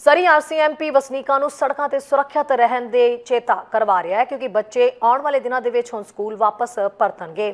ਸਰੀ RCMP ਵਸਨੀਕਾਂ ਨੂੰ ਸੜਕਾਂ ਤੇ ਸੁਰੱਖਿਅਤ ਰਹਿਣ ਦੇ ਚੇਤਾ ਕਰਵਾ ਰਿਹਾ ਹੈ, ਕਿਉਂਕਿ ਬੱਚੇ ਆਉਣ ਵਾਲੇ ਦਿਨਾਂ ਦੇ ਵਿੱਚ ਹੁਣ ਸਕੂਲ ਵਾਪਸ ਪਰਤਣਗੇ।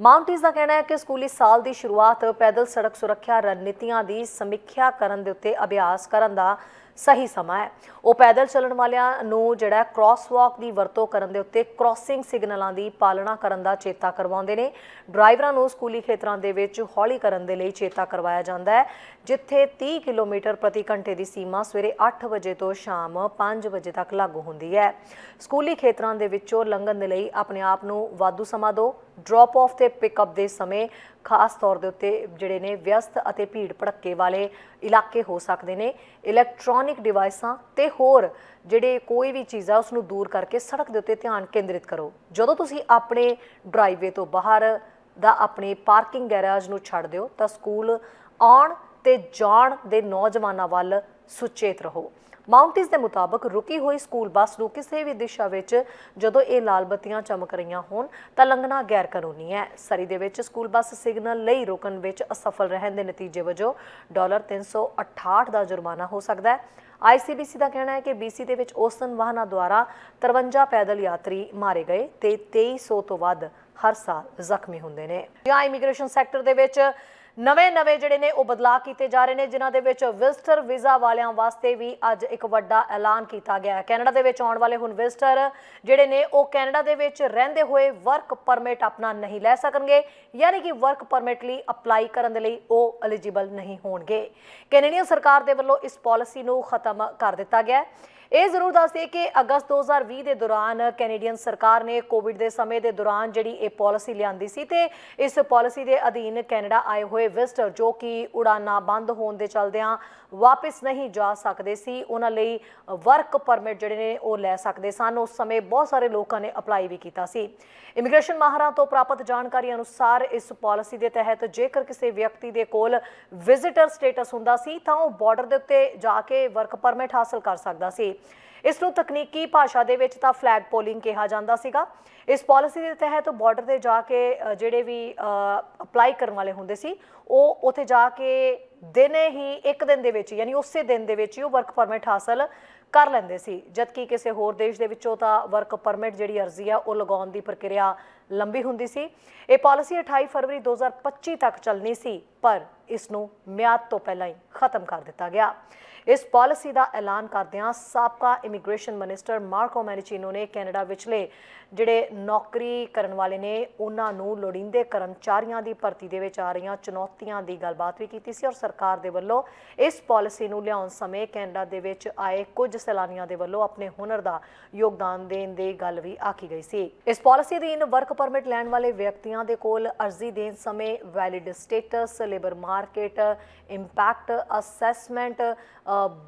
ਮਾਊਂਟੀਜ਼ ਦਾ ਕਹਿਣਾ ਹੈ ਕਿ ਸਕੂਲੀ ਸਾਲ ਦੀ ਸ਼ੁਰੂਆਤ ਪੈਦਲ ਸੜਕ ਸੁਰੱਖਿਆ ਰਣਨੀਤੀਆਂ ਦੀ ਸਮੀਖਿਆ ਕਰਨ ਦੇ ਉੱਤੇ ਅਭਿਆਸ ਕਰਨ ਦਾ ਸਹੀ ਸਮਾਂ ਹੈ। ਉਹ ਪੈਦਲ ਚੱਲਣ ਵਾਲਿਆਂ ਨੂੰ ਜਿਹੜਾ ਕ੍ਰਾਸਵਾਕ ਦੀ ਵਰਤੋਂ ਕਰਨ ਦੇ ਉੱਤੇ ਕ੍ਰਾਸਿੰਗ ਸਿਗਨਲਾਂ ਦੀ ਪਾਲਣਾ ਕਰਨ ਦਾ ਚੇਤਾ ਕਰਵਾਉਂਦੇ ਨੇ। ਡਰਾਈਵਰਾਂ ਨੂੰ ਸਕੂਲੀ ਖੇਤਰਾਂ ਦੇ ਵਿੱਚ ਹੌਲੀ ਕਰਨ ਦੇ ਲਈ ਚੇਤਾ ਕਰਵਾਇਆ ਜਾਂਦਾ ਹੈ। ਜਿੱਥੇ 30 ਕਿਲੋਮੀਟਰ ਪ੍ਰਤੀ ਘੰਟੇ ਦੀ ਸੀਮਾ ਸਵੇਰੇ 8 ਵਜੇ ਤੋਂ ਸ਼ਾਮ 5 ਵਜੇ ਤੱਕ ਲਾਗੂ ਹੁੰਦੀ ਹੈ। ਸਕੂਲੀ ਖੇਤਰਾਂ ਦੇ ਵਿੱਚੋਂ ਲੰਘਣ ਦੇ ਲਈ ਆਪਣੇ ਆਪ ਨੂੰ ਵਾਧੂ ਸਮਾਂ ਦਿਓ। ਡ੍ਰੌਪ ਆਫ ਤੇ ਪਿਕਅਪ ਦੇ ਸਮੇਂ ਖਾਸ ਤੌਰ ਦੇ ਉੱਤੇ ਜਿਹੜੇ ਨੇ ਵਿਅਸਤ ਅਤੇ ਭੀੜ ਭੜੱਕੇ ਵਾਲੇ ਇਲਾਕੇ ਹੋ ਸਕਦੇ ਨੇ। ਇਲੈਕਟ੍ਰੋਨਿਕ ਡਿਵਾਈਸਾਂ ਤੇ ਹੋਰ ਜਿਹੜੇ ਕੋਈ ਵੀ ਚੀਜ਼ ਆ ਉਸ ਨੂੰ ਦੂਰ ਕਰਕੇ ਸੜਕ ਦੇ ਉੱਤੇ ਧਿਆਨ ਕੇਂਦਰਿਤ ਕਰੋ। ਜਦੋਂ ਤੁਸੀਂ ਆਪਣੇ ਡਰਾਈਵੇ ਤੋਂ ਬਾਹਰ ਦਾ ਆਪਣੇ ਪਾਰਕਿੰਗ ਗੈਰਾਜ ਨੂੰ ਛੱਡ ਦਿਓ, ਤਾਂ ਸਕੂਲ ਆਉਣ ਤੇ ਜਾਣ ਦੇ ਨੌਜਵਾਨਾਂ ਵੱਲ ਸੁਚੇਤ ਰਹੋ। ਮਾਊਂਟੀਜ਼ ਦੇ ਮੁਤਾਬਕ ਰੁਕੀ ਹੋਈ ਸਕੂਲ ਬੱਸ ਨੂੰ ਕਿਸੇ ਵੀ ਦਿਸ਼ਾ ਵਿੱਚ ਜਦੋਂ ਇਹ ਲਾਲ ਬੱਤੀਆਂ ਚਮਕ ਰਹੀਆਂ ਹੋਣ, ਤਾਂ ਲੰਘਣਾ ਗੈਰ ਕਾਨੂੰਨੀ ਹੈ। ਸਰੀ ਦੇ ਵਿੱਚ ਸਕੂਲ ਬੱਸ ਸਿਗਨਲ ਲਈ ਰੁਕਣ ਵਿੱਚ ਅਸਫਲ ਰਹਿਣ ਦੇ ਨਤੀਜੇ ਵਜੋਂ ਡਾਲਰ 368 ਦਾ ਜੁਰਮਾਨਾ ਹੋ ਸਕਦਾ ਹੈ। ਆਈਸੀਬੀਸੀ ਦਾ ਕਹਿਣਾ ਹੈ ਕਿ ਬੀਸੀ ਦੇ ਵਿੱਚ ਔਸਤਨ ਵਾਹਨਾਂ ਦੁਆਰਾ 53 ਪੈਦਲ ਯਾਤਰੀ ਮਾਰੇ ਗਏ ਤੇ 2300 ਤੋਂ ਵੱਧ ਹਰ ਸਾਲ ਜ਼ਖਮੀ ਹੁੰਦੇ ਨੇ। ਜਾਂ ਇਮੀਗ੍ਰੇਸ਼ਨ ਸੈਕਟਰ ਦੇ ਵਿੱਚ ਨਵੇਂ-ਨਵੇਂ ਜਿਹੜੇ ਨੇ ਉਹ ਬਦਲਾਅ ਕੀਤੇ ਜਾ ਰਹੇ ਨੇ, ਜਿਨ੍ਹਾਂ ਦੇ ਵਿੱਚ ਵਿਜ਼ਟਰ ਵੀਜ਼ਾ ਵਾਲਿਆਂ ਵਾਸਤੇ ਵੀ ਅੱਜ ਇੱਕ ਵੱਡਾ ਐਲਾਨ ਕੀਤਾ ਗਿਆ ਹੈ। ਕੈਨੇਡਾ ਦੇ ਵਿੱਚ ਆਉਣ ਵਾਲੇ ਹੁਣ ਵਿਜ਼ਟਰ ਜਿਹੜੇ ਨੇ, ਉਹ ਕੈਨੇਡਾ ਦੇ ਵਿੱਚ ਰਹਿੰਦੇ ਹੋਏ ਵਰਕ ਪਰਮਿਟ ਆਪਣਾ ਨਹੀਂ ਲੈ ਸਕਣਗੇ। ਯਾਨੀ ਕਿ ਵਰਕ ਪਰਮਿਟ ਲਈ ਅਪਲਾਈ ਕਰਨ ਦੇ ਲਈ ਉਹ ਐਲੀਜੀਬਲ ਨਹੀਂ ਹੋਣਗੇ। ਕੈਨੇਡੀਅਨ ਸਰਕਾਰ ਦੇ ਵੱਲੋਂ ਇਸ ਪਾਲਿਸੀ ਨੂੰ ਖਤਮ ਕਰ ਦਿੱਤਾ ਗਿਆ ਹੈ। ਇਹ ਜ਼ਰੂਰ ਦੱਸ ਦਈਏ ਕਿ ਅਗਸਤ 2020 ਦੇ ਦੌਰਾਨ ਕੈਨੇਡੀਅਨ ਸਰਕਾਰ ਨੇ ਕੋਵਿਡ ਦੇ ਸਮੇਂ ਦੇ ਦੌਰਾਨ ਜਿਹੜੀ ਇਹ ਪਾਲਿਸੀ ਲਿਆਂਦੀ ਸੀ ਤੇ ਇਸ ਪਾਲਿਸੀ ਦੇ ਅਧੀਨ ਕੈਨੇਡਾ ਆਏ ਹੋਏ ਵਿਜ਼ਟਰ ਜੋ ਕਿ ਉਡਾਨਾਂ ਬੰਦ ਹੋਣ ਦੇ ਚਲਦਿਆਂ ਵਾਪਸ ਨਹੀਂ ਜਾ ਸਕਦੇ ਸੀ, ਉਹਨਾਂ ਲਈ ਵਰਕ ਪਰਮਿਟ ਜਿਹੜੇ ਨੇ ਉਹ ਲੈ ਸਕਦੇ ਸਨ। ਉਸ ਸਮੇਂ ਬਹੁਤ ਸਾਰੇ ਲੋਕਾਂ ਨੇ ਅਪਲਾਈ ਵੀ ਕੀਤਾ ਸੀ। ਇਮੀਗ੍ਰੇਸ਼ਨ ਮਾਹਰਾਂ ਤੋਂ ਪ੍ਰਾਪਤ ਜਾਣਕਾਰੀ ਅਨੁਸਾਰ ਇਸ ਪਾਲਿਸੀ ਦੇ ਤਹਿਤ ਜੇਕਰ ਕਿਸੇ ਵਿਅਕਤੀ ਦੇ ਕੋਲ ਵਿਜ਼ਿਟਰ ਸਟੇਟਸ ਹੁੰਦਾ ਸੀ ਤਾਂ ਉਹ ਬਾਰਡਰ ਦੇ ਉੱਤੇ ਜਾ ਕੇ ਵਰਕ ਪਰਮਿਟ ਹਾਸਲ ਕਰ ਸਕਦਾ ਸੀ। ਇਸ ਨੂੰ ਤਕਨੀਕੀ ਭਾਸ਼ਾ ਦੇ ਵਿੱਚ ਤਾਂ ਫਲੈਗ ਪੋਲਿੰਗ ਕਿਹਾ ਜਾਂਦਾ ਸੀਗਾ। ਇਸ ਪਾਲਿਸੀ ਦੇ ਤਹਿਤ ਬਾਰਡਰ ਤੇ ਜਾ ਕੇ ਜਿਹੜੇ ਵੀ ਅਪਲਾਈ ਕਰਨ ਵਾਲੇ ਹੁੰਦੇ ਸੀ, ਉਹ ਉੱਥੇ ਜਾ ਕੇ ਦਿਨੇ ਹੀ ਇੱਕ ਦਿਨ ਦੇ ਵਿੱਚ, ਯਾਨੀ ਉਸੇ ਦਿਨ ਦੇ ਵਿੱਚ ਹੀ ਉਹ ਵਰਕ ਪਰਮਿਟ ਹਾਸਲ ਕਰ ਲੈਂਦੇ ਸੀ। ਜਦਕਿ ਕਿਸੇ ਹੋਰ ਦੇਸ਼ ਦੇ ਵਿੱਚੋਂ ਤਾਂ ਵਰਕ ਪਰਮਿਟ ਜਿਹੜੀ ਅਰਜ਼ੀ ਆ, ਉਹ ਲਗਾਉਣ ਦੀ ਪ੍ਰਕਿਰਿਆ ਲੰਬੀ ਹੁੰਦੀ ਸੀ। ਇਹ ਪਾਲਿਸੀ 28 ਫਰਵਰੀ 2025 ਤੱਕ ਚੱਲਣੀ ਸੀ, ਪਰ ਇਸ ਨੂੰ ਮਿਆਦ ਤੋਂ ਪਹਿਲਾਂ ਹੀ ਖਤਮ ਕਰ ਦਿੱਤਾ ਗਿਆ। ਇਸ ਪਾਲਿਸੀ ਦਾ ਐਲਾਨ ਕਰਦਿਆਂ ਸਾਬਕਾ ਇਮੀਗ੍ਰੇਸ਼ਨ ਮਿਨਿਸਟਰ ਮਾਰਕੋ ਮੈਨੀਚੀਨੋ ਨੇ ਕੈਨੇਡਾ ਵਿਚਲੇ ਜਿਹੜੇ ਨੌਕਰੀ ਕਰਨ ਵਾਲੇ ਨੇ, ਉਹਨਾਂ ਨੂੰ ਲੋੜੀਂਦੇ ਕਰਮਚਾਰੀਆਂ ਦੀ ਭਰਤੀ ਦੇ ਵਿੱਚ ਆ ਰਹੀਆਂ ਚੁਣੌਤੀਆਂ ਦੀ ਗੱਲਬਾਤ ਵੀ ਕੀਤੀ ਸੀ ਔਰ ਸਰਕਾਰ ਦੇ ਵੱਲੋਂ ਇਸ ਪਾਲਿਸੀ ਨੂੰ ਲਿਆਉਣ ਸਮੇਂ ਕੈਨੇਡਾ ਦੇ ਵਿੱਚ ਆਏ ਕੁਝ ਸੈਲਾਨੀਆਂ ਦੇ ਵੱਲੋਂ ਆਪਣੇ ਹੁਨਰ ਦਾ ਯੋਗਦਾਨ ਦੇਣ ਦੀ ਗੱਲ ਵੀ ਆਖੀ ਗਈ ਸੀ। ਇਸ ਪਾਲਿਸੀ ਅਧੀਨ ਵਰਕ ਪਰਮਿਟ ਲੈਣ ਵਾਲੇ ਵਿਅਕਤੀਆਂ ਦੇ ਕੋਲ ਅਰਜ਼ੀ ਦੇਣ ਸਮੇਂ valid status, labour market, impact assessment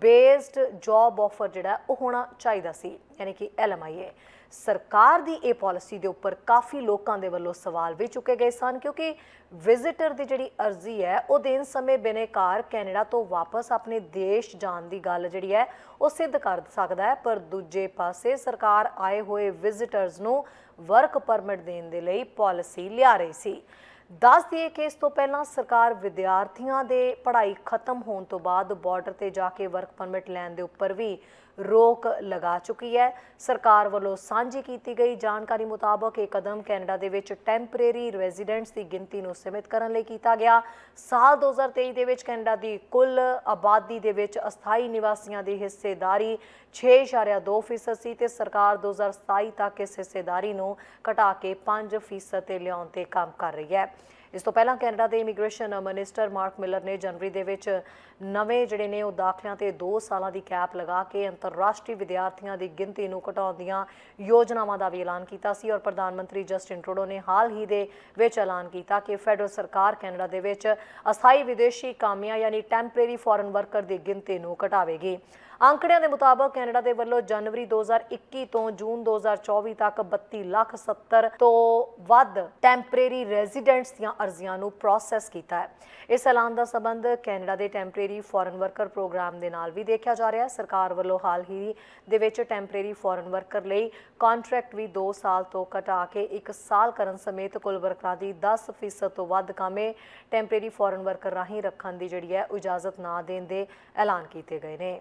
based job offer ਜਿਹੜਾ ਉਹ ਹੋਣਾ ਚਾਹੀਦਾ ਸੀ, ਯਾਨੀ ਕਿ ਐਲਐਮਆਈਏ ਸਰਕਾਰ ਦੀ ਇਹ ਪਾਲਿਸੀ ਦੇ ਉੱਪਰ ਕਾਫੀ ਲੋਕਾਂ ਦੇ ਵੱਲੋਂ ਸਵਾਲ ਵੀ ਚੁੱਕੇ ਗਏ ਸਨ, ਕਿਉਂਕਿ ਵਿਜ਼ਿਟਰ ਦੀ ਜਿਹੜੀ ਅਰਜ਼ੀ ਹੈ, ਉਹ ਦੇਣ ਸਮੇਂ ਬਿਨੇਕਾਰ ਕੈਨੇਡਾ ਤੋਂ ਵਾਪਸ ਆਪਣੇ ਦੇਸ਼ ਜਾਣ ਦੀ ਗੱਲ ਜਿਹੜੀ ਹੈ, ਉਹ ਸਿੱਧ ਕਰ ਸਕਦਾ ਹੈ, ਪਰ ਦੂਜੇ ਪਾਸੇ ਸਰਕਾਰ ਆਏ ਹੋਏ ਵਿਜ਼ਿਟਰਸ ਨੂੰ ਵਰਕ ਪਰਮਿਟ ਦੇਣ ਦੇ ਲਈ ਪਾਲਿਸੀ ਲਿਆ ਰਹੀ ਸੀ। ਦੱਸ ਦਈਏ ਕਿ ਇਸ ਤੋਂ ਪਹਿਲਾਂ ਸਰਕਾਰ ਵਿਦਿਆਰਥੀਆਂ ਦੇ ਪੜ੍ਹਾਈ ਖਤਮ ਹੋਣ ਤੋਂ ਬਾਅਦ ਬਾਰਡਰ ਤੇ ਜਾ ਕੇ ਵਰਕ ਪਰਮਿਟ ਲੈਣ ਦੇ ਉੱਪਰ ਵੀ ਰੋਕ ਲਗਾ ਚੁੱਕੀ ਹੈ। ਸਰਕਾਰ ਵੱਲੋਂ ਸਾਂਝੀ ਕੀਤੀ ਗਈ ਜਾਣਕਾਰੀ ਮੁਤਾਬਕ ਇਹ ਕਦਮ ਕੈਨੇਡਾ ਦੇ ਵਿੱਚ ਟੈਂਪਰੇਰੀ ਰੈਜ਼ੀਡੈਂਟਸ ਦੀ ਗਿਣਤੀ ਨੂੰ ਸੀਮਿਤ ਕਰਨ ਲਈ ਕੀਤਾ ਗਿਆ। ਸਾਲ 2023 ਦੇ ਵਿੱਚ ਕੈਨੇਡਾ ਦੀ ਕੁੱਲ ਆਬਾਦੀ ਦੇ ਵਿੱਚ ਅਸਥਾਈ ਨਿਵਾਸੀਆਂ ਦੀ ਹਿੱਸੇਦਾਰੀ 6.2% ਸੀ ਤੇ ਸਰਕਾਰ 2027 ਤੱਕ ਇਸ ਹਿੱਸੇਦਾਰੀ ਨੂੰ ਘਟਾ ਕੇ 5% ਤੇ ਲਿਆਉਣ ਤੇ ਕੰਮ ਕਰ ਰਹੀ ਹੈ। ਇਸ ਤੋਂ ਪਹਿਲਾਂ ਕੈਨੇਡਾ ਦੇ ਇਮੀਗ੍ਰੇਸ਼ਨ ਮਿਨਿਸਟਰ ਮਾਰਕ ਮਿਲਰ ਨੇ ਜਨਵਰੀ ਦੇ ਵਿੱਚ ਨਵੇਂ ਜਿਹੜੇ ਨੇ ਉਹ ਦਾਖਲਿਆਂ ਤੇ 2 ਸਾਲਾਂ ਦੀ ਕੈਪ ਲਗਾ ਕੇ ਅੰਤਰਰਾਸ਼ਟਰੀ ਵਿਦਿਆਰਥੀਆਂ ਦੀ ਗਿਣਤੀ ਨੂੰ ਘਟਾਉਣ ਦੀਆਂ ਯੋਜਨਾਵਾਂ ਦਾ ਵੀ ਐਲਾਨ ਕੀਤਾ ਸੀ ਔਰ ਪ੍ਰਧਾਨ ਮੰਤਰੀ ਜਸਟਿਨ ਟਰੂਡੋ ਨੇ ਹਾਲ ਹੀ ਦੇ ਵਿੱਚ ਐਲਾਨ ਕੀਤਾ ਕਿ ਫੈਡਰਲ ਸਰਕਾਰ ਕੈਨੇਡਾ ਦੇ ਵਿੱਚ ਅਸਥਾਈ ਵਿਦੇਸ਼ੀ ਕਾਮਿਆਂ ਯਾਨੀ ਟੈਂਪਰੇਰੀ ਫੋਰਨ ਵਰਕਰ ਦੀ ਗਿਣਤੀ ਨੂੰ ਘਟਾਵੇਗੀ। ਅੰਕੜਿਆਂ ਦੇ ਮੁਤਾਬਕ ਕੈਨੇਡਾ ਦੇ ਵੱਲੋਂ ਜਨਵਰੀ 2021 ਤੋਂ ਜੂਨ 2024 ਤੱਕ 32 ਲੱਖ 70 ਤੋਂ ਵੱਧ ਟੈਂਪਰੇਰੀ ਰੈਜ਼ੀਡੈਂਟਸ ਦੀਆਂ ਅਰਜ਼ੀਆਂ ਨੂੰ ਪ੍ਰੋਸੈਸ ਕੀਤਾ ਹੈ। ਇਸ ਐਲਾਨ ਦਾ ਸਬੰਧ ਕੈਨੇਡਾ ਦੇ ਟੈਂਪਰੇਰੀ ਫੋਰਨ ਵਰਕਰ ਪ੍ਰੋਗਰਾਮ ਦੇ ਨਾਲ ਵੀ ਦੇਖਿਆ ਜਾ ਰਿਹਾ ਹੈ। ਸਰਕਾਰ ਵੱਲੋਂ ਹਾਲ ਹੀ ਦੇ ਵਿੱਚ ਟੈਂਪਰੇਰੀ ਫੋਰਨ ਵਰਕਰ ਲਈ ਕੰਟਰੈਕਟ ਵੀ 2 ਸਾਲ ਤੋਂ ਘਟਾ ਕੇ 1 ਸਾਲ ਕਰਨ ਸਮੇਤ ਕੁੱਲ ਵਰਕਰਾਂ ਦੀ 10% ਤੋਂ ਵੱਧ ਕਾਮੇ ਟੈਂਪਰੇਰੀ ਫੋਰਨ ਵਰਕਰ ਰਾਹੀਂ ਰੱਖਣ ਦੀ ਜਿਹੜੀ ਹੈ ਇਜਾਜ਼ਤ ਨਾ ਦੇਣ ਦੇ ਐਲਾਨ ਕੀਤੇ ਗਏ ਨੇ।